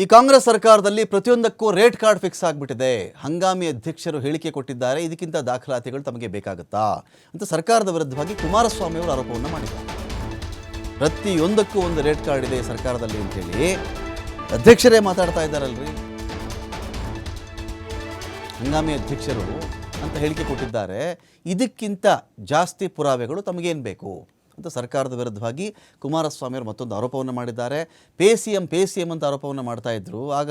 ಈ ಕಾಂಗ್ರೆಸ್ ಸರ್ಕಾರದಲ್ಲಿ ಪ್ರತಿಯೊಂದಕ್ಕೂ ರೇಟ್ ಕಾರ್ಡ್ ಫಿಕ್ಸ್ ಆಗಿಬಿಟ್ಟಿದೆ. ಹಂಗಾಮಿ ಅಧ್ಯಕ್ಷರು ಹೇಳಿಕೆ ಕೊಟ್ಟಿದ್ದಾರೆ. ಇದಕ್ಕಿಂತ ದಾಖಲಾತಿಗಳು ತಮಗೆ ಬೇಕಾಗುತ್ತಾ ಅಂತ ಸರ್ಕಾರದ ವಿರುದ್ಧವಾಗಿ ಕುಮಾರಸ್ವಾಮಿ ಅವರು ಆರೋಪವನ್ನು ಮಾಡಿದ್ದಾರೆ. ಪ್ರತಿಯೊಂದಕ್ಕೂ ಒಂದು ರೇಟ್ ಕಾರ್ಡ್ ಇದೆ ಸರ್ಕಾರದಲ್ಲಿ ಅಂತೇಳಿ ಅಧ್ಯಕ್ಷರೇ ಮಾತಾಡ್ತಾ ಇದ್ದಾರಲ್ರಿ? ಹಂಗಾಮಿ ಅಧ್ಯಕ್ಷರು ಅಂತ ಹೇಳಿಕೆ ಕೊಟ್ಟಿದ್ದಾರೆ. ಇದಕ್ಕಿಂತ ಜಾಸ್ತಿ ಪುರಾವೆಗಳು ತಮಗೇನು ಬೇಕು? ಅಂತ ಸರ್ಕಾರದ ವಿರುದ್ಧವಾಗಿ ಕುಮಾರಸ್ವಾಮಿ ಅವರು ಮತ್ತೊಂದು ಆರೋಪವನ್ನು ಮಾಡಿದ್ದಾರೆ. Pay C M, pay C M ಅಂತ ಆರೋಪವನ್ನು ಮಾಡ್ತಾ ಇದ್ದರು ಆಗ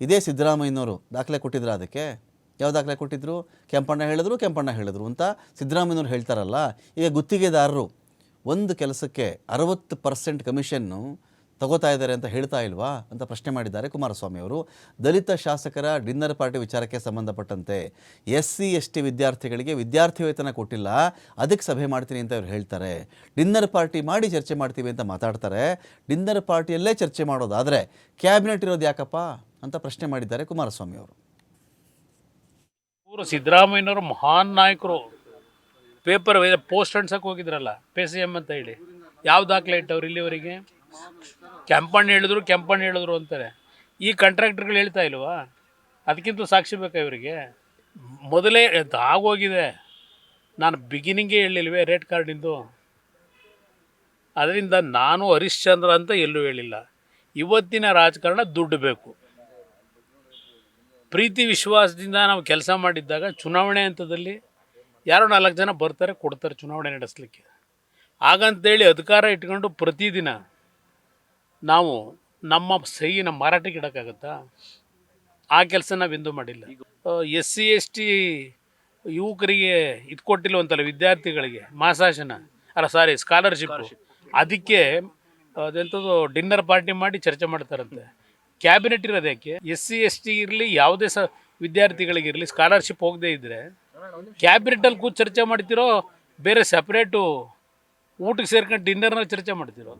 ಇದೇ ಸಿದ್ದರಾಮಯ್ಯನವರು ದಾಖಲೆ ಕೊಟ್ಟಿದ್ರು ಅದಕ್ಕೆ? ಯಾವ ದಾಖಲೆ ಕೊಟ್ಟಿದ್ರು? ಕೆಂಪಣ್ಣ ಹೇಳಿದ್ರು ಕೆಂಪಣ್ಣ ಹೇಳಿದ್ರು ಅಂತ ಸಿದ್ದರಾಮಯ್ಯನವರು ಹೇಳ್ತಾರಲ್ಲ. ಈಗ ಗುತ್ತಿಗೆದಾರರು ಒಂದು ಕೆಲಸಕ್ಕೆ ಅರವತ್ತು ಪರ್ಸೆಂಟ್ ಕಮಿಷನ್ನು ತಗೋತಾ ಇದ್ದಾರೆ ಅಂತ ಹೇಳ್ತಾ ಇಲ್ವಾ ಅಂತ ಪ್ರಶ್ನೆ ಮಾಡಿದ್ದಾರೆ ಕುಮಾರಸ್ವಾಮಿ ಅವರು. ದಲಿತ ಶಾಸಕರ ಡಿನ್ನರ್ ಪಾರ್ಟಿ ವಿಚಾರಕ್ಕೆ ಸಂಬಂಧಪಟ್ಟಂತೆ ಎಸ್ ಸಿ ಎಸ್ ಟಿ ವಿದ್ಯಾರ್ಥಿಗಳಿಗೆ ವಿದ್ಯಾರ್ಥಿ ವೇತನ ಕೊಟ್ಟಿಲ್ಲ, ಅದಕ್ಕೆ ಸಭೆ ಮಾಡ್ತೀನಿ ಅಂತ ಅವ್ರು ಹೇಳ್ತಾರೆ. ಡಿನ್ನರ್ ಪಾರ್ಟಿ ಮಾಡಿ ಚರ್ಚೆ ಮಾಡ್ತೀವಿ ಅಂತ ಮಾತಾಡ್ತಾರೆ. ಡಿನ್ನರ್ ಪಾರ್ಟಿಯಲ್ಲೇ ಚರ್ಚೆ ಮಾಡೋದಾದರೆ ಕ್ಯಾಬಿನೆಟ್ ಇರೋದು ಯಾಕಪ್ಪ ಅಂತ ಪ್ರಶ್ನೆ ಮಾಡಿದ್ದಾರೆ ಕುಮಾರಸ್ವಾಮಿ ಅವರು. ಇವರು ಸಿದ್ದರಾಮಯ್ಯನವರು ಮಹಾನ್ ನಾಯಕರು. ಪೇಪರ್, ಪೋಸ್ಟ್ ಅಂಟ್ಸಕ್ಕೆ ಹೋಗಿದ್ರಲ್ಲ, ಪೇ ಸಿ ಎಂ ಅಂತ ಹೇಳಿ. ಯಾವ ದಾಖಲೆ ಇಟ್ಟವ್ರು ಇಲ್ಲಿವರೆಗೆ? ಕೆಂಪಣ್ಣ ಹೇಳಿದ್ರು ಕೆಂಪಣ್ಣ ಹೇಳಿದ್ರು ಅಂತಾರೆ. ಈ ಕಾಂಟ್ರಾಕ್ಟರ್ಗಳು ಹೇಳ್ತಾ ಇಲ್ವಾ? ಅದಕ್ಕಿಂತ ಸಾಕ್ಷಿ ಬೇಕಾ ಇವರಿಗೆ? ಮೊದಲೇ ಆಗೋಗಿದೆ. ನಾನು ಬಿಗಿನಿಂಗೇ ಹೇಳಿಲ್ವೇ ರೇಟ್ ಕಾರ್ಡಿಂದು ಅದರಿಂದ ನಾನು ಹರಿಶ್ಚಂದ್ರ ಅಂತ ಎಲ್ಲೂ ಹೇಳಿಲ್ಲ. ಇವತ್ತಿನ ರಾಜಕಾರಣ ದುಡ್ಡು ಬೇಕು. ಪ್ರೀತಿ ವಿಶ್ವಾಸದಿಂದ ನಾವು ಕೆಲಸ ಮಾಡಿದ್ದಾಗ ಚುನಾವಣೆ ಹಂತದಲ್ಲಿ ಯಾರೋ ನಾಲ್ಕು ಜನ ಬರ್ತಾರೆ, ಕೊಡ್ತಾರೆ ಚುನಾವಣೆ ನಡೆಸಲಿಕ್ಕೆ. ಹಾಗಂತೇಳಿ ಅಧಿಕಾರ ಇಟ್ಕೊಂಡು ಪ್ರತಿದಿನ ನಾವು ನಮ್ಮ ಸಹಿನ ಮಾರಾಟಕ್ಕೆ ಇಡೋಕ್ಕಾಗತ್ತಾ? ಆ ಕೆಲಸ ನಾವು ಎಂದೂ ಮಾಡಿಲ್ಲ. ಎಸ್ ಸಿ ಎಸ್ ಟಿ ಯುವಕರಿಗೆ ಇದು ಕೊಟ್ಟಿಲ್ವಂತಲ್ಲ ವಿದ್ಯಾರ್ಥಿಗಳಿಗೆ ಮಾಸಾಶನ? ಅಲ್ಲ ಸಾರಿ ಸ್ಕಾಲರ್ಶಿಪ್ ಅದಕ್ಕೆ ಅದೆಂಥದ್ದು ಡಿನ್ನರ್ ಪಾರ್ಟಿ ಮಾಡಿ ಚರ್ಚೆ ಮಾಡ್ತಾರಂತೆ. ಕ್ಯಾಬಿನೆಟ್ ಇರೋದು ಯಾಕೆ? ಎಸ್ ಸಿ ಎಸ್ ಟಿ ಇರಲಿ ಯಾವುದೇ ಸ ವಿದ್ಯಾರ್ಥಿಗಳಿಗಿರಲಿ ಸ್ಕಾಲರ್ಶಿಪ್ ಹೋಗದೇ ಇದ್ದರೆ ಕ್ಯಾಬಿನೆಟಲ್ಲಿ ಕೂತು ಚರ್ಚೆ ಮಾಡ್ತಿರೋ ಬೇರೆ ಸಪ್ರೇಟು ಊಟಕ್ಕೆ ಸೇರ್ಕೊಂಡು ಡಿನ್ನರ್ನಲ್ಲಿ ಚರ್ಚೆ ಮಾಡ್ತಿರೋ?